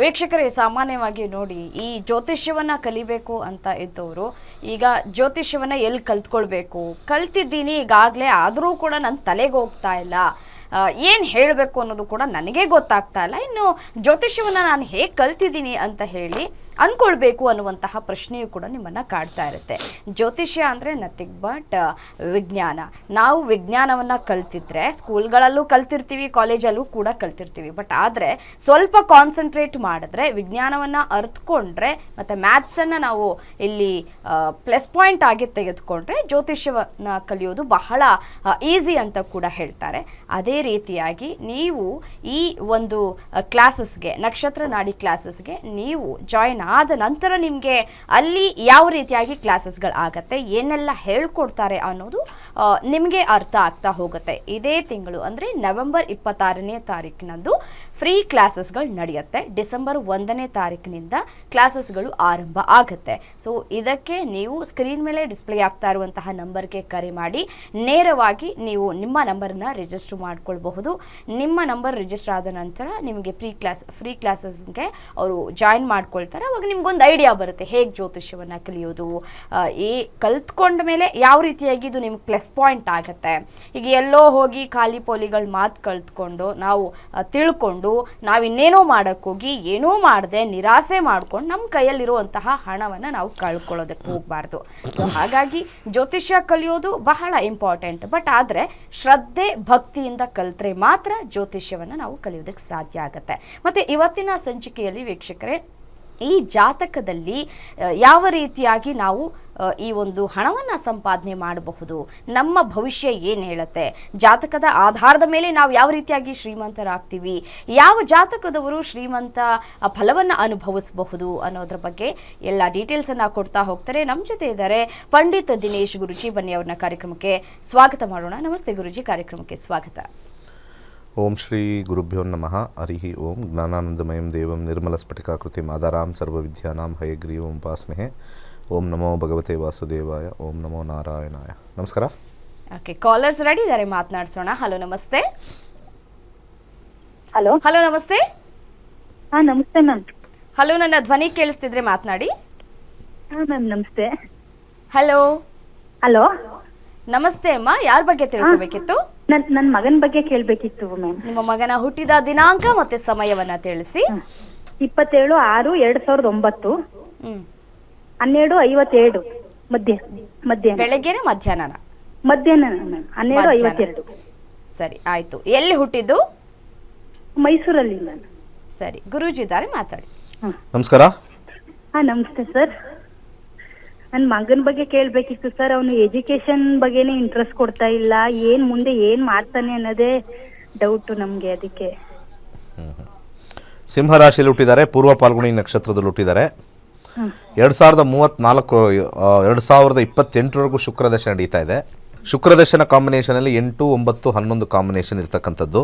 ವೀಕ್ಷಕರೇ, ಸಾಮಾನ್ಯವಾಗಿ ನೋಡಿ, ಈ ಜ್ಯೋತಿಷ್ಯವನ್ನ ಕಲಿಬೇಕು ಅಂತ ಇದ್ದವರು, ಈಗ ಜ್ಯೋತಿಷ್ಯವನ್ನ ಎಲ್ಲಿ ಕಲ್ತ್ಕೊಳ್ಬೇಕು? ಕಲ್ತಿದ್ದೀನಿ, ಈಗಾಗಲೇ ಆದರೂ ಕೂಡ ನನ್ನ ತಲೆಗೆ ಹೋಗ್ತಾ ಇಲ್ಲ. ಏನು ಹೇಳಬೇಕು ಅನ್ನೋದು ಕೂಡ ನನಗೆ ಗೊತ್ತಾಗ್ತಾ ಇಲ್ಲ. ಇನ್ನು ಜ್ಯೋತಿಷ್ಯವನ್ನು ನಾನು ಹೇಗೆ ಕಲ್ತಿದ್ದೀನಿ ಅಂತ ಹೇಳಿ ಅಂದ್ಕೊಳ್ಬೇಕು ಅನ್ನುವಂತಹ ಪ್ರಶ್ನೆಯು ಕೂಡ ನಿಮ್ಮನ್ನು ಕಾಡ್ತಾ ಇರುತ್ತೆ. ಜ್ಯೋತಿಷ್ಯ ಅಂದರೆ ನಥಿಂಗ್ ಬಟ್ ವಿಜ್ಞಾನ. ನಾವು ವಿಜ್ಞಾನವನ್ನು ಕಲ್ತಿದ್ರೆ, ಸ್ಕೂಲ್ಗಳಲ್ಲೂ ಕಲ್ತಿರ್ತೀವಿ, ಕಾಲೇಜಲ್ಲೂ ಕೂಡ ಕಲ್ತಿರ್ತೀವಿ. ಬಟ್ ಆದರೆ ಸ್ವಲ್ಪ ಕಾನ್ಸಂಟ್ರೇಟ್ ಮಾಡಿದ್ರೆ, ವಿಜ್ಞಾನವನ್ನು ಅರ್ಥಕೊಂಡ್ರೆ ಮತ್ತು ಮ್ಯಾಥ್ಸನ್ನು ನಾವು ಇಲ್ಲಿ ಪ್ಲಸ್ ಪಾಯಿಂಟ್ ಆಗಿ ತೆಗೆದುಕೊಂಡ್ರೆ ಜ್ಯೋತಿಷ್ಯವನ್ನು ಕಲಿಯೋದು ಬಹಳ ಈಸಿ ಅಂತ ಕೂಡ ಹೇಳ್ತಾರೆ. ಅದೇ ರೀತಿಯಾಗಿ ನೀವು ಈ ಒಂದು ಕ್ಲಾಸಸ್ಗೆ ನಕ್ಷತ್ರ ನಾಡಿ ಕ್ಲಾಸಸ್ಗೆ ನೀವು ಜಾಯಿನ್ ಆದ ನಂತರ ನಿಮಗೆ ಅಲ್ಲಿ ಯಾವ ರೀತಿಯಾಗಿ ಕ್ಲಾಸಸ್ಗಳು ಆಗತ್ತೆ ಏನೆಲ್ಲ ಹೇಳ್ಕೊಡ್ತಾರೆ ಅನ್ನೋದು ನಿಮಗೆ ಅರ್ಥ ಆಗ್ತಾ ಹೋಗುತ್ತೆ. ಇದೇ ತಿಂಗಳು ಅಂದರೆ ನವೆಂಬರ್ ಇಪ್ಪತ್ತಾರನೇ ತಾರೀಕಿನಂದು ಫ್ರೀ ಕ್ಲಾಸಸ್ಗಳು ನಡೆಯುತ್ತೆ. ಡಿಸೆಂಬರ್ ಒಂದನೇ ತಾರೀಕಿನಿಂದ ಕ್ಲಾಸಸ್ಗಳು ಆರಂಭ ಆಗುತ್ತೆ. ಸೊ ಇದಕ್ಕೆ ನೀವು ಸ್ಕ್ರೀನ್ ಮೇಲೆ ಡಿಸ್ಪ್ಲೇ ಆಗ್ತಾ ಇರುವಂತಹ ನಂಬರ್ಗೆ ಕರೆ ಮಾಡಿ, ನೇರವಾಗಿ ನೀವು ನಿಮ್ಮ ನಂಬರನ್ನು ರಿಜಿಸ್ಟರ್ ಮಾಡ್ಕೊಳ್ಬಹುದು. ನಿಮ್ಮ ನಂಬರ್ ರಿಜಿಸ್ಟರ್ ಆದ ನಂತರ ನಿಮಗೆ ಫ್ರೀ ಕ್ಲಾಸ್ ಫ್ರೀ ಕ್ಲಾಸಸ್ಗೆ ಅವರು ಜಾಯಿನ್ ಮಾಡ್ಕೊಳ್ತಾರೆ. ಅವಾಗ ನಿಮ್ಗೊಂದು ಐಡಿಯಾ ಬರುತ್ತೆ. ಹೇಗೆ ಜ್ಯೋತಿಷ್ಯವನ್ನು ಕಲಿಯೋದು? ಈ ಕಲ್ತ್ಕೊಂಡ ಮೇಲೆ ಯಾವ ರೀತಿಯಾಗಿ ಇದು ನಿಮ್ಗೆ ಪಾಯಿಂಟ್ ಆಗುತ್ತೆ. ಈಗ ಎಲ್ಲೋ ಹೋಗಿ ಖಾಲಿ ಪೋಲಿಗಳ ಮಾತು ಕಲ್ತ್ಕೊಂಡು ನಾವು ತಿಳ್ಕೊಂಡು ನಾವು ಇನ್ನೇನೋ ಮಾಡೋಕ್ಕೋಗಿ ಏನೂ ಮಾಡದೆ ನಿರಾಸೆ ಮಾಡ್ಕೊಂಡು ನಮ್ಮ ಕೈಯಲ್ಲಿರುವಂತಹ ಹಣವನ್ನು ನಾವು ಕಳ್ಕೊಳ್ಳೋದಕ್ಕೆ ಹೋಗಬಾರ್ದು. ಸೊ ಹಾಗಾಗಿ ಜ್ಯೋತಿಷ್ಯ ಕಲಿಯೋದು ಬಹಳ ಇಂಪಾರ್ಟೆಂಟ್ ಬಟ್ ಆದರೆ ಶ್ರದ್ಧೆ, ಭಕ್ತಿಯಿಂದ ಕಲ್ತ್ರೆ ಮಾತ್ರ ಜ್ಯೋತಿಷ್ಯವನ್ನು ನಾವು ಕಲಿಯೋದಕ್ಕೆ ಸಾಧ್ಯ ಆಗುತ್ತೆ. ಮತ್ತು ಇವತ್ತಿನ ಸಂಚಿಕೆಯಲ್ಲಿ ವೀಕ್ಷಕರೇ ಈ ಜಾತಕದಲ್ಲಿ ಯಾವ ರೀತಿಯಾಗಿ ನಾವು ಈ ಒಂದು ಹಣವನ್ನು ಸಂಪಾದನೆ ಮಾಡಬಹುದು? ನಮ್ಮ ಭವಿಷ್ಯ ಏನು ಹೇಳುತ್ತೆ? ಜಾತಕದ ಆಧಾರದ ಮೇಲೆ ನಾವು ಯಾವ ರೀತಿಯಾಗಿ ಶ್ರೀಮಂತರಾಗ್ತೀವಿ? ಯಾವ ಜಾತಕದವರು ಶ್ರೀಮಂತ ಫಲವನ್ನು ಅನುಭವಿಸಬಹುದು ಅನ್ನೋದ್ರ ಬಗ್ಗೆ ಎಲ್ಲ ಡೀಟೇಲ್ಸನ್ನು ಕೊಡ್ತಾ ಹೋಗ್ತಾರೆ. ನಮ್ಮ ಜೊತೆ ಇದ್ದಾರೆ ಪಂಡಿತ್ ದಿನೇಶ್ ಗುರುಜಿ. ಬನ್ನಿ ಅವ್ರನ್ನ ಕಾರ್ಯಕ್ರಮಕ್ಕೆ ಸ್ವಾಗತ ಮಾಡೋಣ. ನಮಸ್ತೆ ಗುರುಜಿ. ಕಾರ್ಯಕ್ರಮಕ್ಕೆ ಸ್ವಾಗತ. ಓಂ ಶ್ರೀ ಗುರುಭ್ಯೋ ನಮಃ. ಹರಿ ಓಂ. ಜ್ಞಾನಾನಂದಮಯಂ ದೇವಂ ನಿರ್ಮಲಸ್ಫಟಿಕಾಕೃತಿಂ ಆಧಾರಾಂ ಸರ್ವವಿದ್ಯಾನಾಂ ಹಯಗ್ರೀವಂ ಉಪಾಸ್ಮಹೆ ಓಂ ನಮೋ ಭಗವತೆ ವಾಸುದೇವಾಯ. ಓಂ ನಮೋ ನಾರಾಯಣಾಯ. ನಮಸ್ಕಾರ. ಓಕೆ ಕಾಲರ್ಸ್ ರೆಡಿ ಇದ್ದಾರೆ ಮಾತನಾಡಿಸೋಣ. ಹಲೋ ನಮಸ್ತೆ. ಹಲೋ ಹಲೋ ನಮಸ್ತೆ. ಹಾ ನಮಸ್ತೆ ಮ್ಯಾಮ್ ಹಲೋ ನನ್ನ ಧ್ವನಿ ಕೇಳಿಸ್ತಿದ್ರೆ ಮಾತನಾಡಿ. ಹಾ ಮ್ಯಾಮ್ ನಮಸ್ತೆ. ಹಲೋ ಹಲೋ ನಮಸ್ತೆ ಅಮ್ಮ ಯಾರ ಬಗ್ಗೆ ತಿಳ್ಕೊಬೇಕಿತ್ತು? ನನ್ ನನ್ನ ಮಗನ ಬಗ್ಗೆ ಕೇಳಬೇಕಿತ್ತು ಮ್ಯಾಮ್ ನಿಮ್ಮ ಮಗನ ಹುಟ್ಟಿದ ದಿನಾಂಕ ಮತ್ತೆ ಸಮಯವನ್ನ ತಿಳಿಸಿ. ಇಪ್ಪತ್ತೇಳು ಆರು ಎರಡ್ ಸಾವಿರದ ಒಂಬತ್ತು. ಹ್ಮ್. ಹನ್ನೆರಡು ಐವತ್ತೇಳು ಮಧ್ಯ ಮಧ್ಯಾಹ್ನ. ಬೆಳಗ್ಗೆನೆ ಮಧ್ಯಾಹ್ನನ? ಮಧ್ಯಾಹ್ನ ಮ್ಯಾಮ್ ಹನ್ನೆರಡು ಮಧ್ಯಾಹ್ನ. ಐವತ್ತೆರಡು. ಸರಿ ಆಯ್ತು. ಎಲ್ಲಿ ಹುಟ್ಟಿದ್ದು? ಮೈಸೂರಲ್ಲಿ ಮ್ಯಾಮ್ ಸರಿ ಗುರೂಜಿ ಇದ್ದಾರೆ ಮಾತಾಡಿ. ನಮಸ್ಕಾರ. ಹಾ ನಮಸ್ತೆ ಸರ್. ನನ್ನ ಮಗನ ಬಗ್ಗೆ ಕೇಳಬೇಕಿತ್ತು ಸರ್ ಅವನು ಎಜುಕೇಶನ್ ಬಗ್ಗೆನೇ ಇಂಟ್ರೆಸ್ಟ್ ಕೊಡ್ತಾ ಇಲ್ಲ. ಏನ್ ಮುಂದೆ ಏನ್ ಮಾಡ್ತಾನೆ ಅನ್ನೋದೇ ಡೌಟು ನಮಗೆ ಅದಕ್ಕೆ. ಸಿಂಹರಾಶಿಯಲ್ಲಿ ಹುಟ್ಟಿದ್ದಾರೆ. ಪೂರ್ವ ಪಾಲ್ಗುಣಿ ನಕ್ಷತ್ರದಲ್ಲಿ ಹುಟ್ಟಿದ್ದಾರೆ. ಎರಡು ಸಾವಿರದ ಮೂವತ್ತ್ನಾಲ್ಕು ಎರಡು ಸಾವಿರದ ಇಪ್ಪತ್ತೆಂಟರವರೆಗೂ ಶುಕ್ರದರ್ಶನ ನಡೀತಾ ಇದೆ. ಶುಕ್ರದಶನ ಕಾಂಬಿನೇಷನಲ್ಲಿ ಎಂಟು ಒಂಬತ್ತು ಹನ್ನೊಂದು ಕಾಂಬಿನೇಷನ್ ಇರ್ತಕ್ಕಂಥದ್ದು.